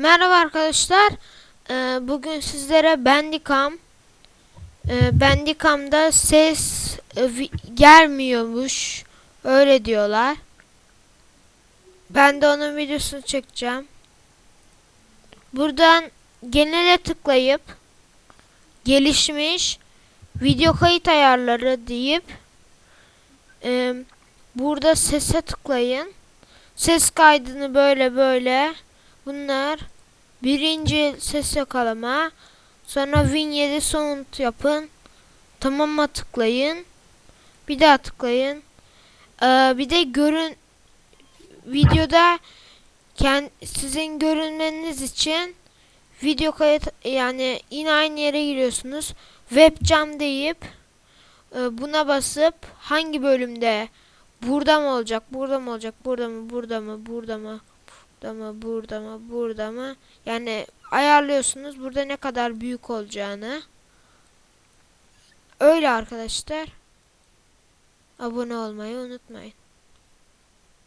Merhaba arkadaşlar. Ee, bugün sizlere Bandicam e, Bandicam'da ses e, gelmiyormuş. Öyle diyorlar. Ben de onun videosunu çekeceğim. Buradan genele tıklayıp gelişmiş video kayıt ayarları deyip e, burada sese tıklayın. Ses kaydını böyle böyle bunlar birinci ses yakalama sonra Win 7 sound yapın. Tamama tıklayın. Bir daha tıklayın. Ee, bir de görün videoda kend, sizin görünmeniz için video kayıt yani yine aynı yere giriyorsunuz. Webcam deyip e, buna basıp hangi bölümde burada mı olacak burada mı olacak burada mı burada mı burada mı burada mı burada mı burada mı? Yani ayarlıyorsunuz burada ne kadar büyük olacağını. Öyle arkadaşlar. Abone olmayı unutmayın